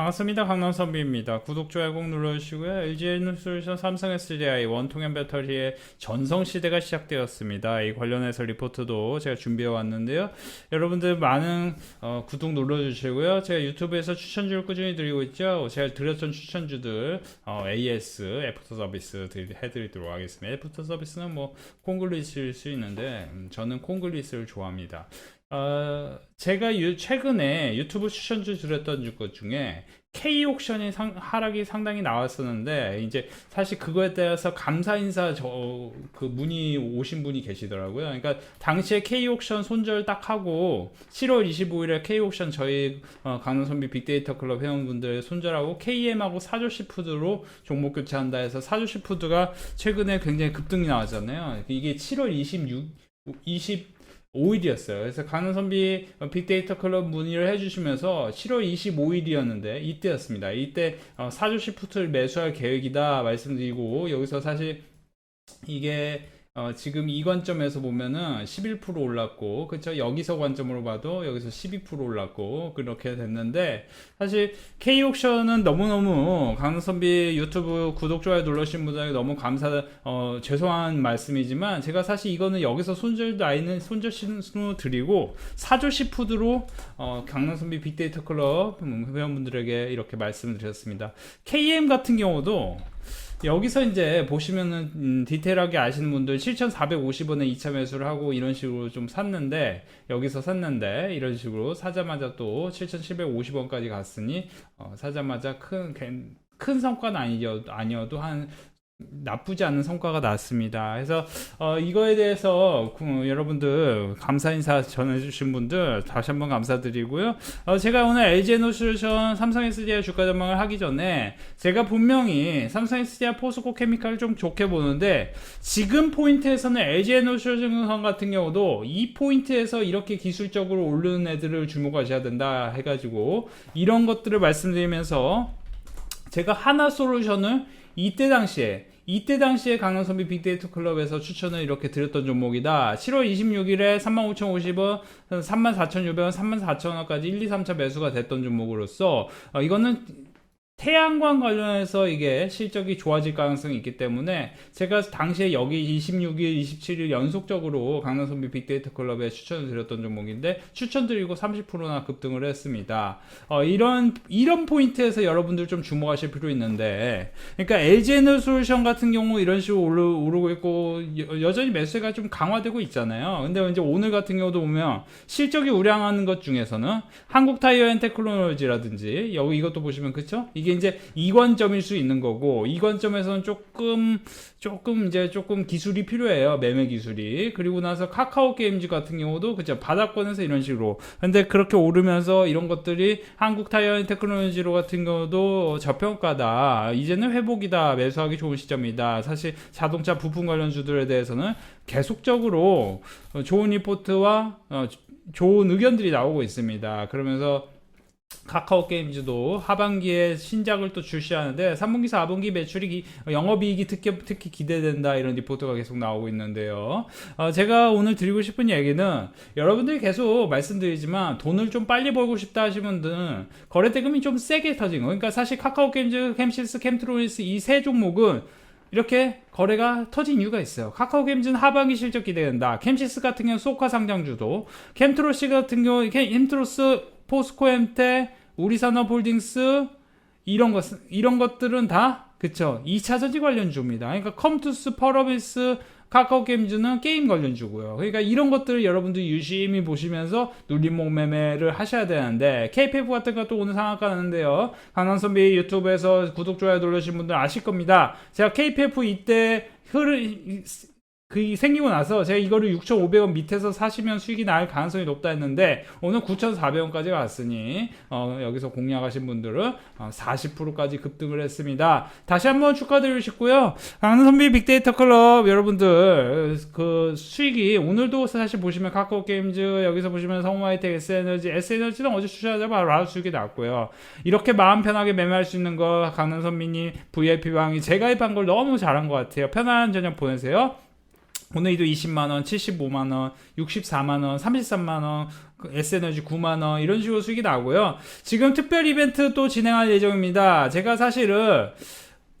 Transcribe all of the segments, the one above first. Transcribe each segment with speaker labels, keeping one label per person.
Speaker 1: 반갑습니다. 강남선비입니다. 구독, 좋아요 꼭 눌러주시고요. LG에너솔루션 삼성 SDI 원통형 배터리의 전성시대가 시작되었습니다. 이 관련해서 리포트도 제가 준비해 왔는데요. 여러분들 많은 어, 구독 눌러주시고요. 제가 유튜브에서 추천주를 꾸준히 드리고 있죠. 제가 드렸던 추천주들 어, AS, 애프터 서비스 드리- 해드리도록 하겠습니다. 애프터 서비스는 뭐 콩글리시일 수 있는데 음, 저는 콩글리스를 좋아합니다. 어, 제가 유- 최근에 유튜브 추천주 드렸던 것 중에 K 옥션이 상- 하락이 상당히 나왔었는데 이제 사실 그거에 대해서 감사 인사 저 그 문의 오신 분이 계시더라고요. 그러니까 당시에 K 옥션 손절 딱 하고 7월 25일에 K 옥션 저희 어, 강릉선비 빅데이터 클럽 회원분들 손절하고 KM하고 사조시 푸드로 종목 교체한다 해서 사조시 푸드가 최근에 굉장히 급등이 나왔잖아요. 이게 7월 26 20 5일이었어요. 그래서 강은선비 빅데이터 클럽 문의를 해주시면서 7월 25일이었는데 이때였습니다. 이때 어, 사조시 푸트를 매수할 계획이다 말씀드리고 여기서 사실 이게 어, 지금 이 관점에서 보면은 11% 올랐고, 그쵸? 여기서 관점으로 봐도 여기서 12% 올랐고, 그렇게 됐는데, 사실 K옥션은 너무너무 강선비 유튜브 구독, 좋아요 눌러주신 분들에게 너무 감사, 어, 죄송한 말씀이지만, 제가 사실 이거는 여기서 손절 라인은 손절 신호 드리고, 사조시 푸드로, 어, 강남선비 빅데이터 클럽 회원분들에게 이렇게 말씀을 드렸습니다. KM 같은 경우도, 여기서 이제 보시면은 음, 디테일하게 아시는 분들 7,450원에 2차 매수를 하고 이런 식으로 좀 샀는데 여기서 샀는데 이런 식으로 사자마자 또 7,750원까지 갔으니 어, 사자마자 큰 큰 성과는 아니어도, 아니어도 한 나쁘지 않은 성과가 났습니다. 그래서 어, 이거에 대해서 그, 여러분들 감사 인사 전해주신 분들 다시 한번 감사드리고요. 어, 제가 오늘 LG에너솔루션 삼성 SDI 주가 전망을 하기 전에 제가 분명히 삼성 SDI 포스코 케미칼을 좀 좋게 보는데 지금 포인트에서는 LG에너솔루션 같은 경우도 이 포인트에서 이렇게 기술적으로 오르는 애들을 주목하셔야 된다 해가지고 이런 것들을 말씀드리면서 제가 하나 솔루션을 이때 당시에 이때 당시에 강남선비 빅데이터 클럽에서 추천을 이렇게 드렸던 종목이다. 7월 26일에 35,050원, 34,600원, 34,000원까지 1, 2, 3차 매수가 됐던 종목으로서 어, 이거는 태양광 관련해서 이게 실적이 좋아질 가능성이 있기 때문에 제가 당시에 여기 26일, 27일 연속적으로 강남선비 빅데이터 클럽에 추천을 드렸던 종목인데 추천드리고 30%나 급등을 했습니다. 어, 이런 이런 포인트에서 여러분들 좀 주목하실 필요 있는데, 그러니까 LG에너솔루션 같은 경우 이런 식으로 오르, 오르고 있고 여, 전히 매수가 좀 강화되고 있잖아요. 근데 이제 오늘 같은 경우도 보면 실적이 우량하는 것 중에서는 한국 타이어 앤 테크놀로지라든지 여기 이것도 보시면 그쵸? 이게 이제 이관점일 수 있는 거고 이 관점에서는 조금 조금 이제 조금 기술이 필요해요 매매 기술이. 그리고 나서 카카오 게임즈 같은 경우도 그죠 바닥권에서 이런 식으로. 근데 그렇게 오르면서 이런 것들이 한국 타이어 앤 테크놀로지로 같은 경우도 저평가다. 이제는 회복이다. 매수하기 좋은 시점이다. 사실 자동차 부품 관련주들에 대해서는 계속적으로 어, 좋은 리포트와 어, 좋은 의견들이 나오고 있습니다. 그러면서 카카오 게임즈도 하반기에 신작을 또 출시하는데 3분기, 4분기 매출이 기- 영업이익이 특히, 특히 기대된다 이런 리포트가 계속 나오고 있는데요. 어, 제가 오늘 드리고 싶은 얘기는 여러분들이 계속 말씀드리지만 돈을 좀 빨리 벌고 싶다 하시는 분들은 거래 대금이 좀 세게 터진 거. 그러니까 사실 카카오 게임즈, 캠시스, 캠트로니스 이 세 종목은 이렇게 거래가 터진 이유가 있어요. 카카오 게임즈는 하반기 실적 기대된다. 캠시스 같은 경우 소카 상장주도, 캠트로시 같은 경우 캠- 캠트로스, 포스코엠테, 우리산업홀딩스 이런 것 이런 것들은 다 그쵸 2차 전지 관련주입니다. 그러니까 컴투스, 퍼러비스, 카카오 게임즈는 게임 관련주고요. 그러니까 이런 것들을 여러분들이 유심히 보시면서 눌림목 매매를 하셔야 되는데 KPF 같은 것도 오늘 상한가 나는데요. 강남선비 유튜브에서 구독 좋아요 눌러주신 분들 아실 겁니다. 제가 KPF 이때 흐르 그 생기고 나서 제가 이거를 6,500원 밑에서 사시면 수익이 날 가능성이 높다 했는데 오늘 9,400원까지 갔으니 어, 여기서 공략하신 분들은 어, 40%까지 급등을 했습니다. 다시 한번 축하드리고 싶고요. 강선비 빅데이터 클럽 여러분들 그 수익이 오늘도 사실 보시면 카카오 게임즈 여기서 보시면 성우하이텍 S에너지 S에너지는 어제 출시하자마자 바로 수익이 났고요. 이렇게 마음 편하게 매매할 수 있는 거 강남선비님 VIP 방이 제가 입한 걸 너무 잘한 것 같아요. 편안한 저녁 보내세요. 오늘도 20만원, 75만원, 64만원, 33만원, 그 S에너지 9만원 이런 식으로 수익이 나고요. 지금 특별 이벤트 또 진행할 예정입니다. 제가 사실은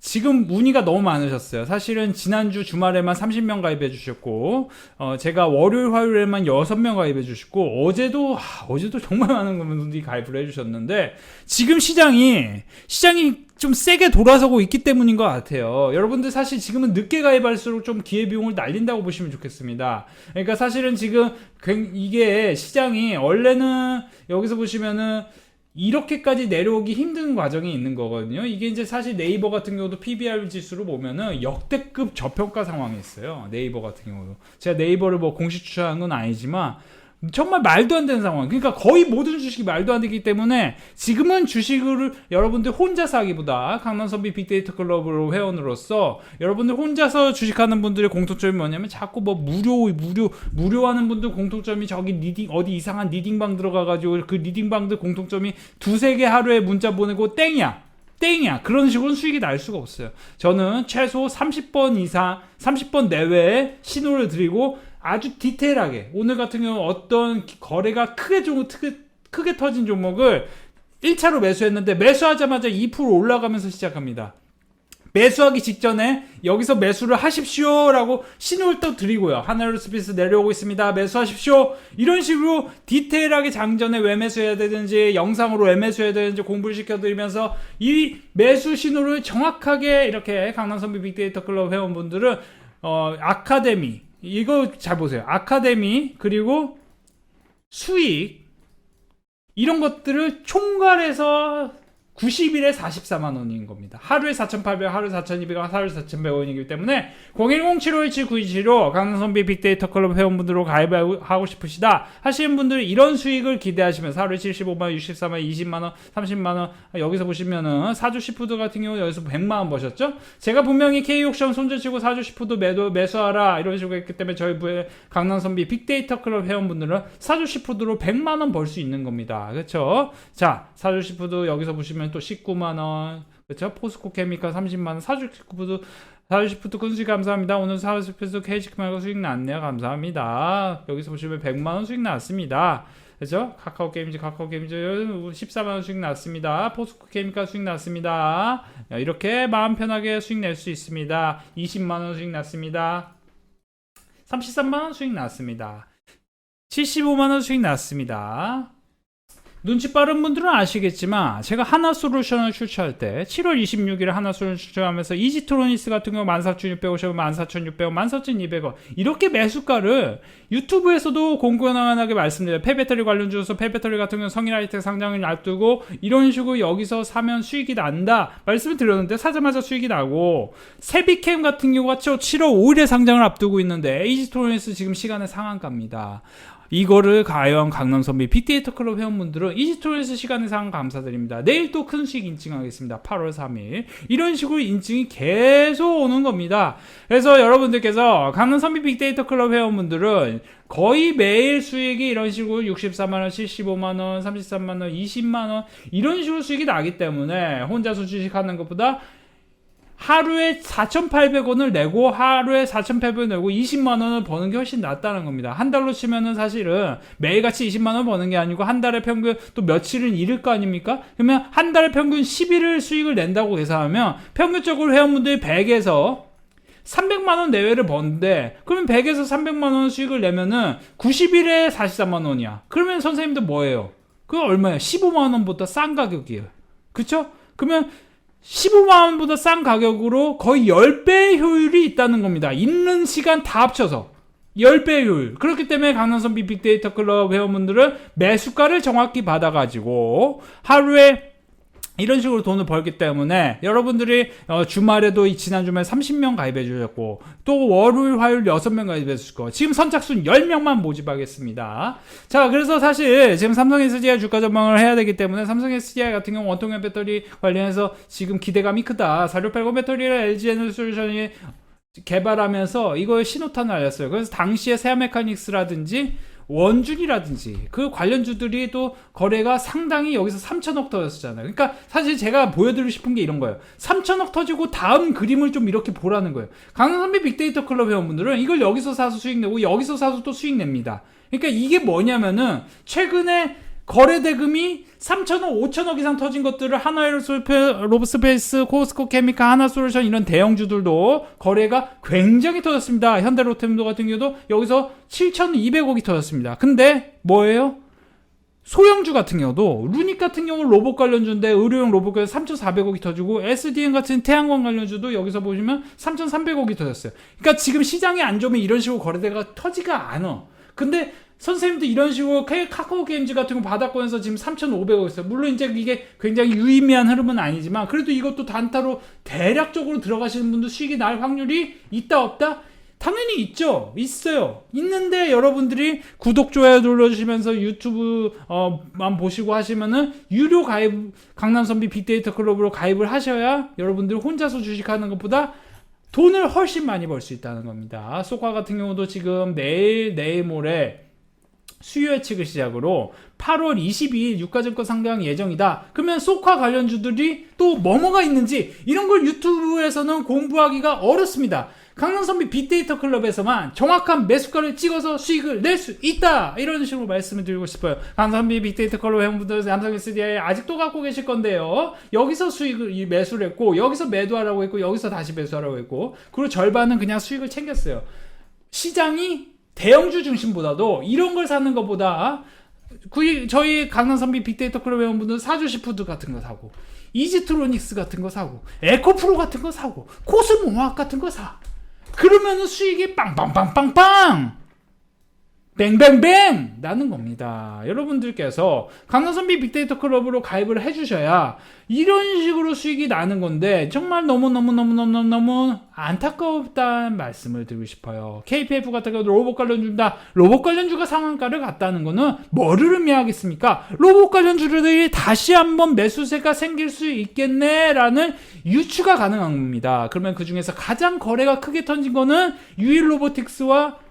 Speaker 1: 지금 문의가 너무 많으셨어요. 사실은 지난주 주말에만 30명 가입해 주셨고, 어, 제가 월요일, 화요일에만 6명 가입해 주셨고, 어제도, 하, 어제도 정말 많은 분들이 가입을 해 주셨는데, 지금 시장이, 시장이 좀 세게 돌아서고 있기 때문인 것 같아요. 여러분들 사실 지금은 늦게 가입할수록 좀 기회비용을 날린다고 보시면 좋겠습니다. 그러니까 사실은 지금 굉- 이게 시장이 원래는 여기서 보시면은 이렇게까지 내려오기 힘든 과정이 있는 거거든요. 이게 이제 사실 네이버 같은 경우도 PBR 지수로 보면은 역대급 저평가 상황이 있어요. 네이버 같은 경우도. 제가 네이버를 뭐 공식 추천한 건 아니지만 정말 말도 안 되는 상황. 그러니까 거의 모든 주식이 말도 안 되기 때문에 지금은 주식을 여러분들 혼자서 하기보다 강남선비 빅데이터 클럽으로 회원으로서 여러분들 혼자서 주식하는 분들의 공통점이 뭐냐면 자꾸 뭐 무료 무료 무료하는 분들 공통점이 저기 리딩 어디 이상한 리딩방 들어가가지고 그 리딩방들 공통점이 두세 개 하루에 문자 보내고 땡이야. 땡이야. 그런 식으로 수익이 날 수가 없어요. 저는 최소 30번 이상, 30번 내외에 신호를 드리고 아주 디테일하게 오늘 같은 경우 어떤 기- 거래가 크게 좀 크게, 크게 터진 종목을 1차로 매수했는데 매수하자마자 2% 올라가면서 시작합니다. 매수하기 직전에 여기서 매수를 하십시오라고 신호를 또 드리고요. 하나로 스피스 내려오고 있습니다. 매수하십시오. 이런 식으로 디테일하게 장전에 왜 매수해야 되는지 영상으로 왜 매수해야 되는지 공부를 시켜드리면서 이 매수 신호를 정확하게 이렇게 강남선비 빅데이터 클럽 회원분들은 어, 아카데미 이거 잘 보세요. 아카데미 그리고 수익 이런 것들을 총괄해서 90일에 44만 원인 겁니다. 하루에 4,800, 하루에 4,200, 하루에 4,100원이기 때문에 010-7517-9275 강선비 빅데이터 클럽 회원분들로 가입하고 싶으시다 하시는 분들은 이런 수익을 기대하시면서 하루에 75만 원, 64만 원, 20만 원, 30만 원 여기서 보시면은 사주 시푸드 같은 경우 여기서 100만 원 버셨죠? 제가 분명히 K옥션 손절치고 사주 시푸드 매도 매수하라 이런 식으로 했기 때문에 저희 부의 강남선비 빅데이터 클럽 회원분들은 사주 시푸드로 100만 원 벌 수 있는 겁니다. 그렇죠? 자, 사주 시푸드 여기서 보시면 또 19만 원, 그렇죠? 포스코 케미칼 30만 원, 사주 시푸드 사주 시푸드 큰 수익 감사합니다. 오늘 사주 시푸드 케이크 말고 수익 났네요. 감사합니다. 여기서 보시면 100만 원 수익 났습니다. 그죠? 카카오 게임즈, 카카오 게임즈 14만 원 수익 났습니다. 포스코 케미칼 수익 났습니다. 이렇게 마음 편하게 수익 낼 수 있습니다. 20만 원 수익 났습니다. 33만 원 수익 났습니다. 75만 원 수익 났습니다. 눈치 빠른 분들은 아시겠지만 제가 하나 솔루션을 출시할 때 7월 26일에 하나 솔루션 출시하면서 이지트로니스 같은 경우 14,650원, 14,600원, 14,200원 이렇게 매수가를 유튜브에서도 공공연하게 말씀드려요. 폐배터리 관련 주소 폐배터리 같은 경우 성인하이텍 상장을 놔두고 이런 식으로 여기서 사면 수익이 난다 말씀을 드렸는데 사자마자 수익이 나고 세비캠 같은 경우가 7월 5일에 상장을 앞두고 있는데 이지트로니스 지금 시간의 상한가입니다. 이거를 과연 강남선비 빅데이터 클럽 회원분들은 이지토리스 시간의 상황 감사드립니다. 내일 또 큰 수익 인증하겠습니다. 8월 3일. 이런 식으로 인증이 계속 오는 겁니다. 그래서 여러분들께서 강남선비 빅데이터 클럽 회원분들은 거의 매일 수익이 이런 식으로 64만원, 75만원, 33만원, 20만원 이런 식으로 수익이 나기 때문에 혼자서 주식하는 것보다 하루에 4,800원을 내고 하루에 4,800원 내고 20만 원을 버는 게 훨씬 낫다는 겁니다. 한 달로 치면은 사실은 매일같이 20만 원 버는 게 아니고 한 달에 평균 또 며칠은 잃을 거 아닙니까? 그러면 한 달에 평균 11일 수익을 낸다고 계산하면 평균적으로 회원분들이 100에서 300만 원 내외를 버는데 그러면 100에서 300만 원 수익을 내면은 90일에 43만 원이야. 그러면 선생님들 뭐예요? 그거 얼마야? 15만 원보다 싼 가격이에요. 그쵸? 그러면 15만 원보다 싼 가격으로 거의 10배의 효율이 있다는 겁니다. 있는 시간 다 합쳐서. 10배의 효율. 그렇기 때문에 강남선비 빅데이터 클럽 회원분들은 매수가를 정확히 받아가지고 하루에 이런 식으로 돈을 벌기 때문에 여러분들이 어, 주말에도 이 지난 주말에 30명 가입해 주셨고 또 월요일 화요일 6명 가입해 주셨고 지금 선착순 10명만 모집하겠습니다. 자 그래서 사실 지금 삼성 SDI 주가 전망을 해야 되기 때문에 삼성 SDI 같은 경우 원통형 배터리 관련해서 지금 기대감이 크다. 4680 배터리를 LG 에너솔루션이 개발하면서 이걸 신호탄을 알렸어요. 그래서 당시에 세아 메카닉스라든지 원준이라든지 그 관련주들이 또 거래가 상당히 여기서 3천억 터졌잖아요. 그러니까 사실 제가 보여드리고 싶은 게 이런 거예요. 3천억 터지고 다음 그림을 좀 이렇게 보라는 거예요. 강선배 빅데이터 클럽 회원분들은 이걸 여기서 사서 수익 내고 여기서 사서 또 수익 냅니다. 그러니까 이게 뭐냐면은 최근에 거래 대금이 3천억, 5천억 이상 터진 것들을 하나에로솔페, 로브스페이스, 코스코 케미카, 하나솔루션 이런 대형주들도 거래가 굉장히 터졌습니다. 현대로템도 같은 경우도 여기서 7,200억이 터졌습니다. 근데 뭐예요? 소형주 같은 경우도 루닉 같은 경우 로봇 관련주인데 의료용 로봇 관련 3,400억이 터지고 SDN 같은 태양광 관련주도 여기서 보시면 3,300억이 터졌어요. 그러니까 지금 시장이 안 좋으면 이런 식으로 거래대가 터지가 않아. 근데 선생님도 이런 식으로 카카오 게임즈 같은 거 받았거면서 지금 3,500억 있어요. 물론 이제 이게 굉장히 유의미한 흐름은 아니지만 그래도 이것도 단타로 대략적으로 들어가시는 분도 수익이 날 확률이 있다 없다? 당연히 있죠. 있어요. 있는데 여러분들이 구독, 좋아요 눌러주시면서 유튜브, 어,만 보시고 하시면은 유료 가입, 강남선비 빅데이터 클럽으로 가입을 하셔야 여러분들 혼자서 주식하는 것보다 돈을 훨씬 많이 벌 수 있다는 겁니다. 소카 같은 경우도 지금 내일, 내일 모레 수요 예측을 시작으로 8월 22일 유가증권 상장 예정이다. 그러면 소카 관련주들이 또 뭐뭐가 있는지 이런 걸 유튜브에서는 공부하기가 어렵습니다. 강남선비 빅데이터 클럽에서만 정확한 매수가를 찍어서 수익을 낼 수 있다. 이런 식으로 말씀을 드리고 싶어요. 강남선비 빅데이터 클럽 회원분들 삼성 SDI 아직도 갖고 계실 건데요. 여기서 수익을 이 매수를 했고 여기서 매도하라고 했고 여기서 다시 매수하라고 했고 그리고 절반은 그냥 수익을 챙겼어요. 시장이 대형주 중심보다도 이런 걸 사는 것보다 그 저희 강남 선비 빅데이터 클럽 회원분들 사주시 푸드 같은 거 사고 이지트로닉스 같은 거 사고 에코프로 같은 거 사고 코스모화학 같은 거 사. 그러면은 수익이 빵빵빵빵빵 뱅뱅뱅 나는 겁니다. 여러분들께서 강남선비 빅데이터 클럽으로 가입을 해주셔야 이런 식으로 수익이 나는 건데 정말 너무너무너무너무너무 안타깝다는 말씀을 드리고 싶어요. KPF 같은 경우 로봇 관련주다. 로봇 관련주가 상한가를 갔다는 거는 뭐를 의미하겠습니까? 로봇 관련주들이 다시 한번 매수세가 생길 수 있겠네라는 유추가 가능한 겁니다. 그러면 그 중에서 가장 거래가 크게 터진 거는 유일 로보틱스와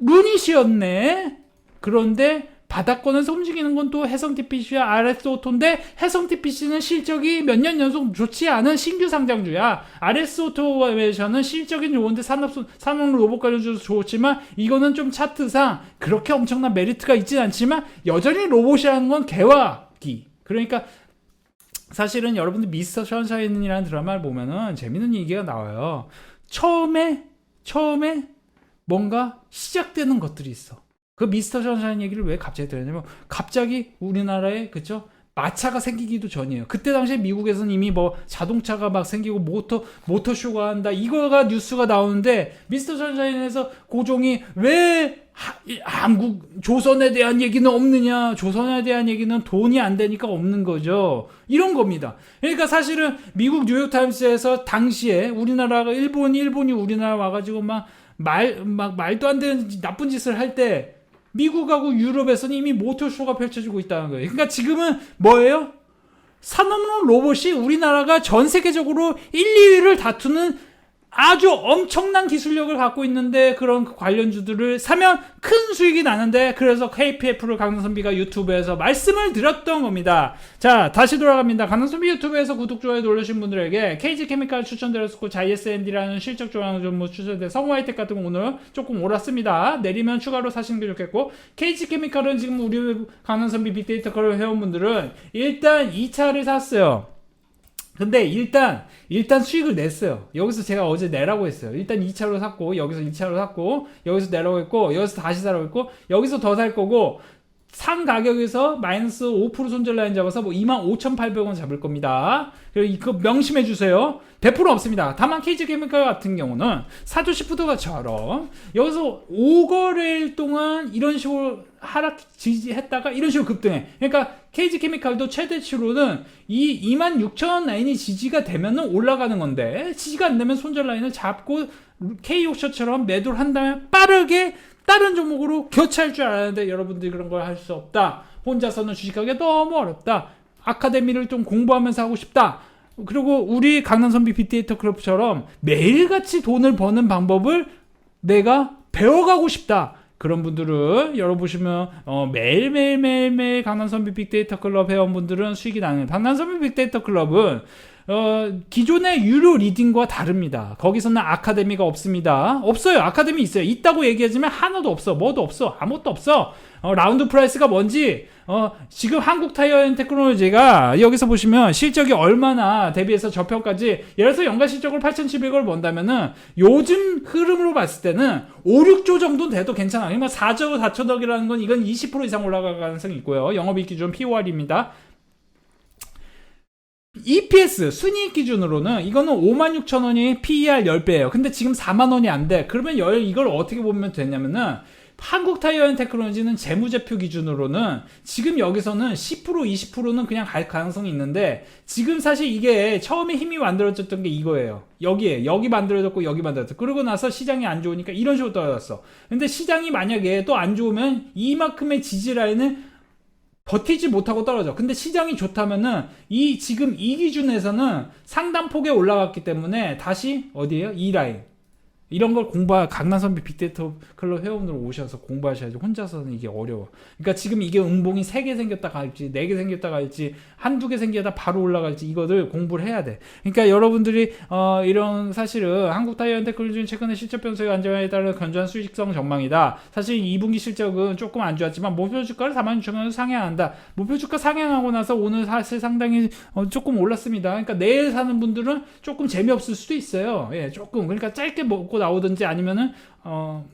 Speaker 1: 루닛이었네. 그런데 바닥권에서 움직이는 건 또 해성 TPC와 RS 오토인데 해성 TPC는 실적이 몇 년 연속 좋지 않은 신규 상장주야. RS 오토에서는 실적이 좋은데 산업 산업 로봇 관련주도 좋지만 이거는 좀 차트상 그렇게 엄청난 메리트가 있진 않지만 여전히 로봇이라는 건 개화기. 그러니까 사실은 여러분들 미스터 션샤인이라는 드라마를 보면은 재밌는 얘기가 나와요. 처음에 처음에 뭔가 시작되는 것들이 있어. 그 미스터 션샤인 얘기를 왜 갑자기 들었냐면 갑자기 우리나라에 그죠? 마차가 생기기도 전이에요. 그때 당시에 미국에서는 이미 뭐 자동차가 막 생기고 모터 모터쇼가 한다 이거가 뉴스가 나오는데 미스터 션샤인에서 고종이 왜 하, 이 한국 조선에 대한 얘기는 없느냐? 조선에 대한 얘기는 돈이 안 되니까 없는 거죠. 이런 겁니다. 그러니까 사실은 미국 뉴욕 타임스에서 당시에 우리나라가 일본 일본이 우리나라 와가지고 막 말, 막 말도 안 되는 나쁜 짓을 할 때 미국하고 유럽에서는 이미 모터쇼가 펼쳐지고 있다는 거예요. 그러니까 지금은 뭐예요? 산업용 로봇이 우리나라가 전 세계적으로 1, 2위를 다투는 아주 엄청난 기술력을 갖고 있는데 그런 그 관련주들을 사면 큰 수익이 나는데 그래서 KPF를 강남선비가 유튜브에서 말씀을 드렸던 겁니다. 자 다시 돌아갑니다. 강남선비 유튜브에서 구독 좋아요 눌러주신 분들에게 KG케미칼 추천드렸고 자이에스앤디라는 실적 조항 좀뭐 추천돼 성화이텍 같은 거 오늘 조금 올랐습니다. 내리면 추가로 사시는 게 좋겠고 KG케미칼은 지금 우리 강남선비 빅데이터 커리 회원분들은 일단 2차를 샀어요. 근데 일단 일단 수익을 냈어요. 여기서 제가 어제 내라고 했어요. 일단 2차로 샀고 여기서 2차로 샀고 여기서 내라고 했고 여기서 다시 사라고 했고 여기서 더 살 거고 산 가격에서 마이너스 5% 손절 라인 잡아서 뭐 25,800원 잡을 겁니다. 그리고 이거 명심해 주세요. 100% 없습니다. 다만 케이지 케미칼 같은 경우는 사조 시푸드가처럼 여기서 5거래일 동안 이런 식으로 하락 지지했다가 이런 식으로 급등해. 그러니까 케이지 케미칼도 최대치로는 이 26,000원 라인이 지지가 되면은 올라가는 건데 지지가 안 되면 손절 라인을 잡고 K옥셔처럼 매도를 한 다음에 빠르게 다른 종목으로 교체할 줄 알았는데 여러분들이 그런 걸 할 수 없다. 혼자서는 주식하기 너무 어렵다. 아카데미를 좀 공부하면서 하고 싶다. 그리고 우리 강남선비 빅데이터 클럽처럼 매일같이 돈을 버는 방법을 내가 배워가고 싶다. 그런 분들은 열어보시면 어, 매일 매일 매일 매일 강남선비 빅데이터 클럽 회원분들은 수익이 나는 강남선비 빅데이터 클럽은 어, 기존의 유료 리딩과 다릅니다. 거기서는 아카데미가 없습니다. 없어요. 아카데미 있어요. 있다고 얘기하지만 하나도 없어. 뭐도 없어. 아무것도 없어. 어, 라운드 프라이스가 뭔지 어, 지금 한국 타이어 앤 테크놀로지가 여기서 보시면 실적이 얼마나 대비해서 저평가지 예를 들어서 연간 실적을 8,700을 번다면은 요즘 흐름으로 봤을 때는 5, 6조 정도는 돼도 괜찮아. 그러니까 4조 4천억이라는 건 이건 20% 이상 올라갈 가능성이 있고요. 영업이익 기준 POR입니다. EPS 순이익 기준으로는 이거는 56,000원이 PER 10배예요. 근데 지금 4만 원이 안 돼. 그러면 열 이걸 어떻게 보면 되냐면은 한국 타이어 앤 테크놀로지는 재무제표 기준으로는 지금 여기서는 10% 20%는 그냥 갈 가능성이 있는데 지금 사실 이게 처음에 힘이 만들어졌던 게 이거예요. 여기에 여기 만들어졌고 여기 만들어졌고 그러고 나서 시장이 안 좋으니까 이런 식으로 떨어졌어. 근데 시장이 만약에 또 안 좋으면 이만큼의 지지 라인을 버티지 못하고 떨어져. 근데 시장이 좋다면은 이 지금 이 기준에서는 상당 폭에 올라갔기 때문에 다시 어디에요? 이 라인. 이런 걸 공부할 강남선비 빅데이터 클럽 회원으로 오셔서 공부하셔야지 혼자서는 이게 어려워. 그러니까 지금 이게 음봉이 3개 생겼다 갈지 4개 생겼다 갈지 한두 개 생겨다 바로 올라갈지 이거를 공부를 해야 돼. 그러니까 여러분들이 어 이런 사실은 한국 타이어 테크놀로지는 최근에 실적 변수의 안정화에 따른 건전한 수익성 전망이다. 사실 2분기 실적은 조금 안 좋았지만 목표 주가를 4만 6천 원을 상향한다. 목표 주가 상향하고 나서 오늘 사실 상당히 어, 조금 올랐습니다. 그러니까 내일 사는 분들은 조금 재미없을 수도 있어요. 예, 조금 그러니까 짧게 먹고 나오든지 아니면은 어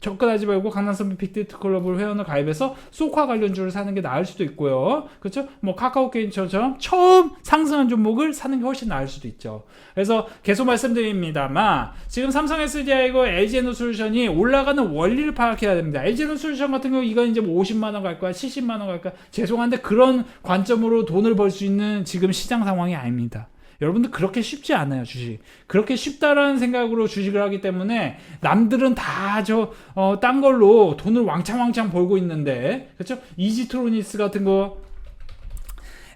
Speaker 1: 접근하지 말고 강남선비 빅데이터 클럽을 회원을 가입해서 소카 관련주를 사는 게 나을 수도 있고요. 그렇죠? 뭐 카카오 게임처럼 처음 상승한 종목을 사는 게 훨씬 나을 수도 있죠. 그래서 계속 말씀드립니다만 지금 삼성 SDI고 LG 에너솔루션이 올라가는 원리를 파악해야 됩니다. LG 에너솔루션 같은 경우 이건 이제 뭐 50만 원 갈 거야, 70만 원 갈 거야. 죄송한데 그런 관점으로 돈을 벌 수 있는 지금 시장 상황이 아닙니다. 여러분들 그렇게 쉽지 않아요 주식. 그렇게 쉽다라는 생각으로 주식을 하기 때문에 남들은 다저 어, 딴 걸로 돈을 왕창왕창 벌고 있는데 그렇죠? 이지트로니스 같은 거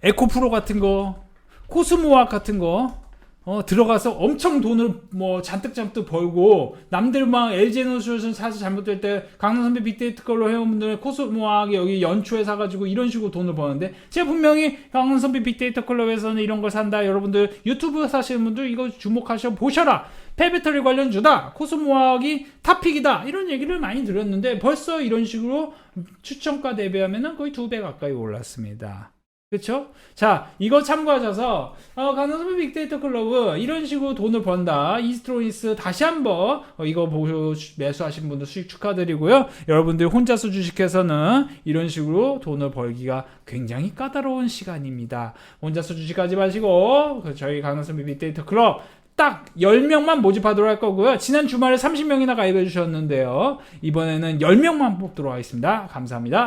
Speaker 1: 에코프로 같은 거 코스모학 같은 거 어, 들어가서 엄청 돈을 뭐 잔뜩 잔뜩 벌고 남들 막 LG에너솔루션 사서 잘못될 때 강남 선배 빅데이터 걸로 회원분들 코스모학에 여기 연초에 사가지고 이런 식으로 돈을 버는데 제가 분명히 강남 선배 빅데이터 클럽에서는 이런 걸 산다. 여러분들 유튜브 사시는 분들 이거 주목하셔 보셔라. 폐배터리 관련주다. 코스모학이 탑픽이다. 이런 얘기를 많이 들었는데 벌써 이런 식으로 추천가 대비하면 거의 두 배 가까이 올랐습니다. 그렇죠? 자, 이거 참고하셔서 어, 가능성비 빅데이터 클럽은 이런 식으로 돈을 번다. 이스트로니스 다시 한번 어, 이거 보고 매수하신 분들 수익 축하드리고요. 여러분들 혼자서 주식해서는 이런 식으로 돈을 벌기가 굉장히 까다로운 시간입니다. 혼자서 주식하지 마시고 그 저희 강남선비 빅데이터 클럽 딱 10명만 모집하도록 할 거고요. 지난 주말에 30명이나 가입해 주셨는데요. 이번에는 10명만 뽑도록 하겠습니다. 감사합니다.